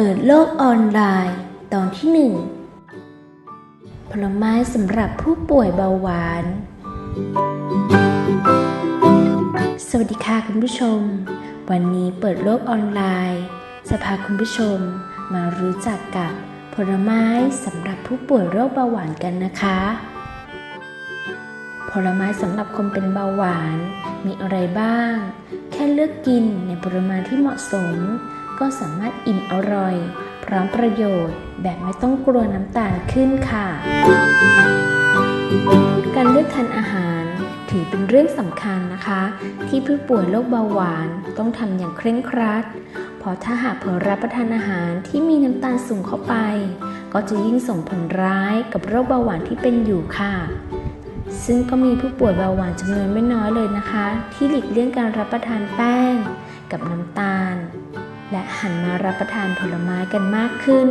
เปิดโลกออนไลน์ ตอนที่หนึ่งผลไม้สำหรับผู้ป่วยเบาหวาน สวัสดีค่ะคุณผู้ชม วันนี้เปิดโลกออนไลน์จะพาคุณผู้ชมมารู้จักกับผลไม้สำหรับผู้ป่วยโรคเบาหวานกันนะคะ ผลไม้สำหรับคนเป็นเบาหวานมีอะไรบ้าง แค่เลือกกินในปริมาณที่เหมาะสม ก็สามารถอิ่มอร่อย พร้อมประโยชน์ แบบไม่ต้องกลัวน้ำตาลขึ้นค่ะ การเลือกทานอาหารถือเป็นเรื่องสำคัญนะคะ ที่ผู้ป่วยโรคเบาหวานต้องทำอย่างเคร่งครัด เพราะถ้าหากเผลอรับประทานอาหารที่มีน้ำตาลสูงเข้าไป ก็จะยิ่งส่งผลร้ายกับโรคเบาหวานที่เป็นอยู่ค่ะ ซึ่งก็มีผู้ป่วยเบาหวานจำนวนไม่น้อยเลยนะคะ ที่หลีกเลี่ยงการรับประทานแป้ง กับน้ำตาล และหันมารับประทานผลไม้กันมากขึ้น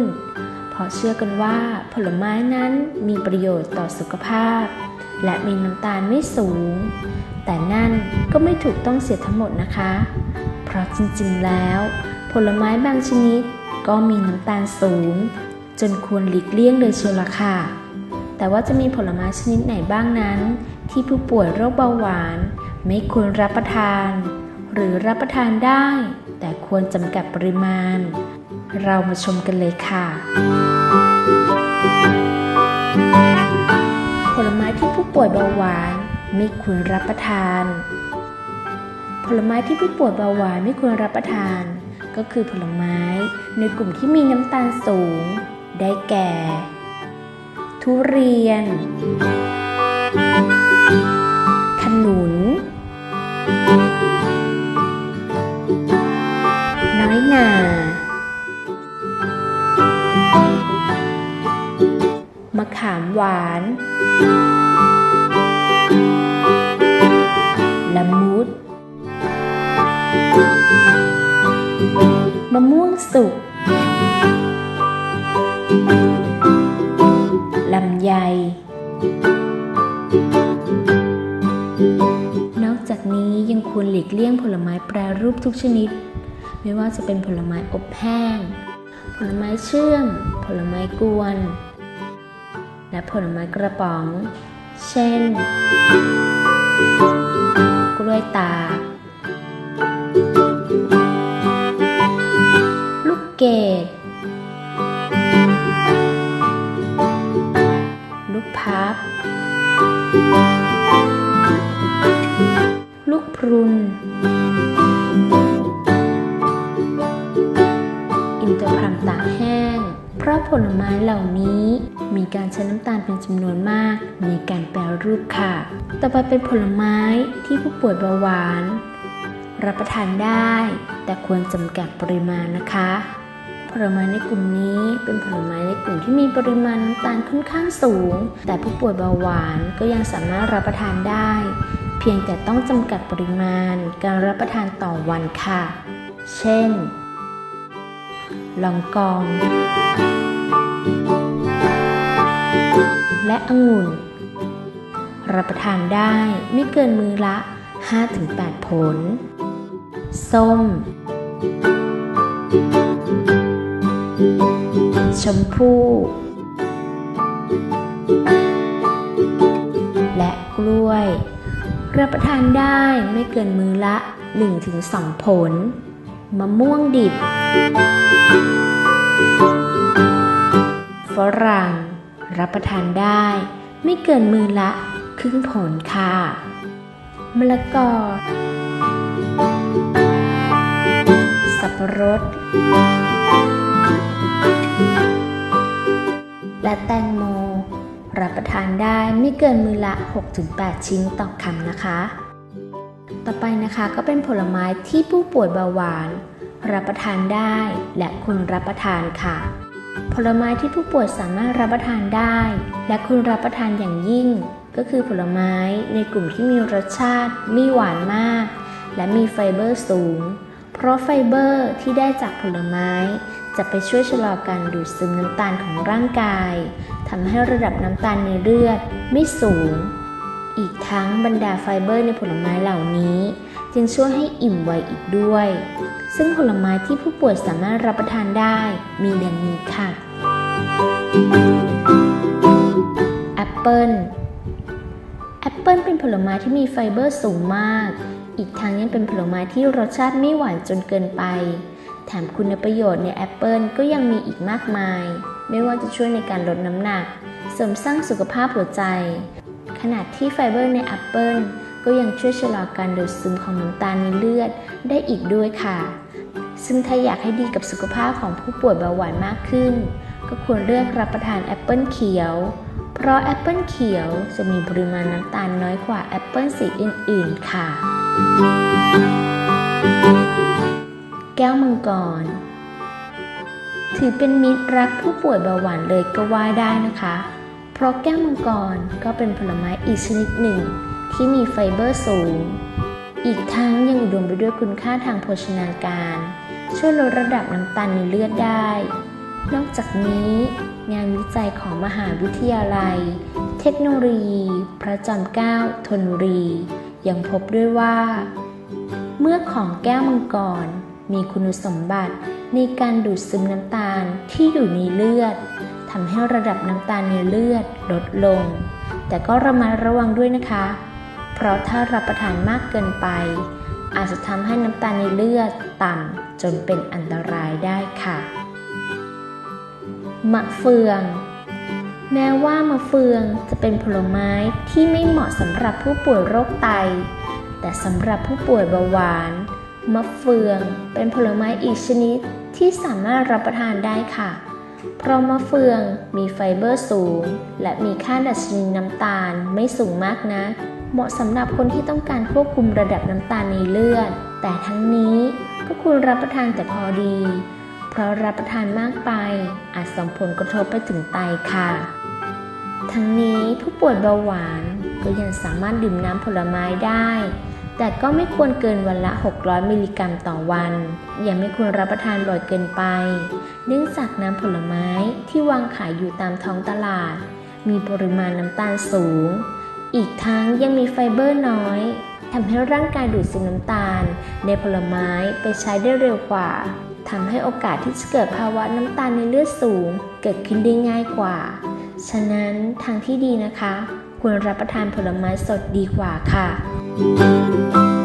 เพราะเชื่อกันว่าผลไม้นั้นมีประโยชน์ต่อสุขภาพ และมีน้ำตาลไม่สูง แต่นั่นก็ไม่ถูกต้องเสียทั้งหมดนะคะ เพราะจริงๆแล้ว ผลไม้บางชนิดก็มีน้ำตาลสูง จนควรหลีกเลี่ยงเลยเชียวละค่ะ แต่ว่าจะมีผลไม้ชนิดไหนบ้างนั้น ที่ผู้ป่วยโรคเบาหวาน ไม่ควรรับประทาน หรือรับประทานได้ แต่ควรจำกัดปริมาณ เรามาชมกันเลยค่ะ ผลไม้ที่ผู้ป่วยเบาหวานไม่ควรรับประทาน ผลไม้ที่ผู้ป่วยเบาหวานไม่ควรรับประทาน ก็คือผลไม้ในกลุ่มที่มีน้ำตาลสูง ได้แก่ ทุเรียน หวาน ละมุด มะม่วงสุก ลำไย นอกจากนี้ยังควรหลีกเลี่ยงผลไม้แปรรูปทุกชนิด ไม่ว่าจะเป็นผลไม้อบแห้ง ผลไม้เชื่อม ผลไม้กวน และผลไม้กระป๋อง เช่น กล้วยตา ลูกเกด ลูกพับ ลูกพรุนอินทผลัมตากแห้ง เพราะผลไม้เหล่านี้ มีการใช้น้ำตาลเป็นจำนวนมาก ในการแปรรูปค่ะ ต่อไปเป็นผลไม้ที่ผู้ป่วยเบาหวาน รับประทานได้ แต่ควรจำกัดปริมาณนะคะ ผลไม้ในกลุ่มนี้เป็นผลไม้ในกลุ่มที่มีปริมาณน้ำตาลค่อนข้างสูง แต่ผู้ป่วยเบาหวานก็ยังสามารถรับประทานได้ เพียงแต่ต้องจำกัดปริมาณการรับประทานต่อวันค่ะ เช่น ลองกอง และองุ่น รับประทานได้ไม่เกินมือละ 5-8 ผล ส้ม ชมพู่ และกล้วย รับประทานได้ไม่เกินมือละ 1-2 ผล มะม่วงดิบฝรั่ง รับประทานได้ ไม่เกินมือละครึ่งผลค่ะ มะละกอ สับปะรด และแตงโม รับประทานได้ไม่เกินมือละ 6-8 ชิ้นต่อคำนะคะ ต่อไปนะคะก็เป็นผลไม้ที่ผู้ป่วยเบาหวาน รับประทานได้และควรรับประทานค่ะ ผลไม้ที่ผู้ป่วยสามารถรับประทานได้ และควรรับประทานอย่างยิ่ง ก็คือผลไม้ในกลุ่มที่มีรสชาติ ไม่หวานมาก และมีไฟเบอร์สูง เพราะไฟเบอร์ที่ได้จากผลไม้ จะไปช่วยชะลอการดูดซึมน้ำตาลของร่างกายทำให้ระดับน้ำตาลในเลือดไม่สูง อีกทั้งบรรดาไฟเบอร์ในผลไม้เหล่านี้ จึงช่วยให้อิ่มไวอีกด้วยซึ่งผลไม้ที่ผู้ป่วยสามารถรับประทานได้มีดังนี้ค่ะ แอปเปิลแอปเปิลเป็นผลไม้ที่มีไฟเบอร์สูงมาก อีกทั้งยังเป็นผลไม้ที่รสชาติไม่หวานจนเกินไป แถมคุณประโยชน์ในแอปเปิลก็ยังมีอีกมากมาย ไม่ว่าจะช่วยในการลดน้ำหนัก เสริมสร้างสุขภาพหัวใจขณะที่ไฟเบอร์ในแอปเปิลก็ยังช่วยชะลอการดูดซึมของน้ำตาลในเลือดได้อีกด้วยค่ะ ซึ่งถ้าอยากให้ดีกับสุขภาพของผู้ป่วยเบาหวานมากขึ้น ก็ควรเลือกรับประทานแอปเปิลเขียว เพราะแอปเปิลเขียวจะมีปริมาณน้ำตาลน้อยกว่าแอปเปิลสีอื่น ๆ ค่ะ แก้วมังกร ถือเป็นมิตรรักผู้ป่วยเบาหวานเลยก็ว่าได้นะคะ เพราะแก้วมังกรก็เป็นผลไม้อีกชนิดหนึ่ง ที่มีไฟเบอร์สูง อีกทั้งยังอุดมไปด้วยคุณค่าทางโภชนาการ ช่วยลดระดับน้ำตาลในเลือดได้ นอกจากนี้งานวิจัยของมหาวิทยาลัย เทคโนโลยี พระจอมเกล้าธนบุรี ยังพบด้วยว่า เมื่อของแก้วมังกรมีคุณสมบัติในการดูดซึมน้ำตาลที่อยู่ในเลือดทำให้ระดับน้ำตาลในเลือดลดลง แต่ก็ระมัดระวังด้วยนะคะ เพราะถ้ารับประทานมากเกินไป อาจจะทำให้น้ำตาลในเลือดต่ำจนเป็นอันตรายได้ค่ะ มะเฟือง แม้ว่ามะเฟืองจะเป็นผลไม้ที่ไม่เหมาะสำหรับผู้ป่วยโรคไต แต่สำหรับผู้ป่วยเบาหวาน มะเฟืองเป็นผลไม้อีกชนิดที่สามารถรับประทานได้ค่ะ เพราะมะเฟืองมีไฟเบอร์สูง และมีค่าดัชนีน้ำตาลไม่สูงมากนะ เหมาะสำหรับคนที่ต้องการควบคุมระดับน้ำตาลในเลือด แต่ทั้งนี้ก็ควรรับประทานแต่พอดี เพราะรับประทานมากไป อาจส่งผลกระทบไปถึงไตค่ะ ทั้งนี้ผู้ป่วยเบาหวานก็ยังสามารถดื่มน้ำผลไม้ได้ แต่ก็ไม่ควรเกินวันละ 600 มิลลิกรัมต่อวัน ยังไม่ควรรับประทานบ่อยเกินไป เนื่องจากน้ำผลไม้ที่วางขายอยู่ตามท้องตลาด มีปริมาณน้ำตาลสูง อีกทั้งยังมีไฟเบอร์น้อยทำให้ร่างกายดูดซึมน้ำตาล ในผลไม้ไปใช้ได้เร็วกว่า ทำให้โอกาสที่จะเกิดภาวะน้ำตาลในเลือดสูง เกิดขึ้นได้ง่ายกว่า ฉะนั้นทางที่ดีนะคะ ควรรับประทานผลไม้สดดีกว่าค่ะ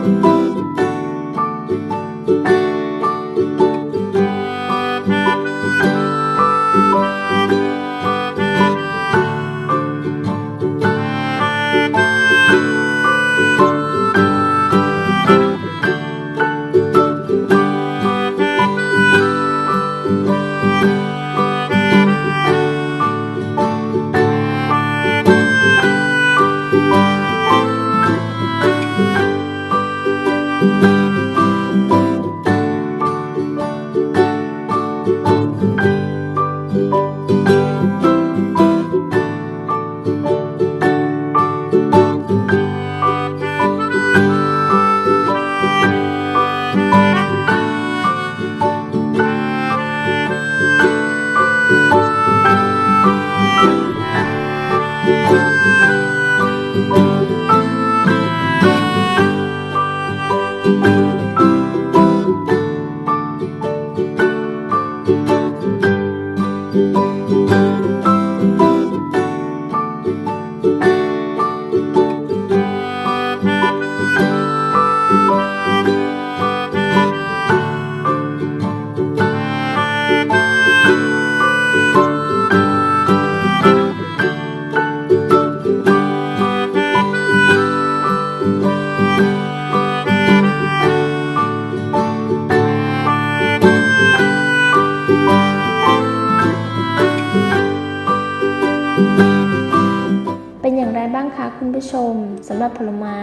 ผลไม้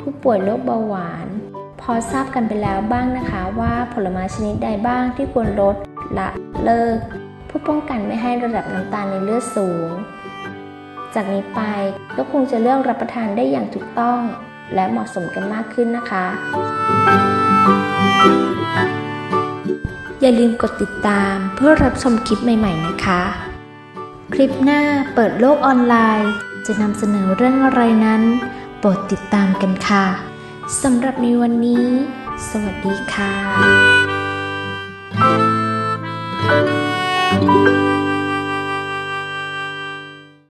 ผู้ป่วยโรคเบาหวาน พอทราบกันไปแล้วบ้างนะคะว่าผลไม้ชนิดใดบ้างที่ควรลดละเลิก เพื่อป้องกันไม่ให้ระดับน้ำตาลในเลือดสูง จากนี้ไปก็คงจะเลือกรับประทานได้อย่างถูกต้อง และเหมาะสมกันมากขึ้นนะคะ อย่าลืมกดติดตามเพื่อรับชมคลิปใหม่ ๆ นะคะ คลิปหน้าเปิดโลกออนไลน์จะนำเสนอเรื่องอะไรนั้น โปรดติดตามกันค่ะสำหรับในวันนี้ สวัสดีค่ะ Thank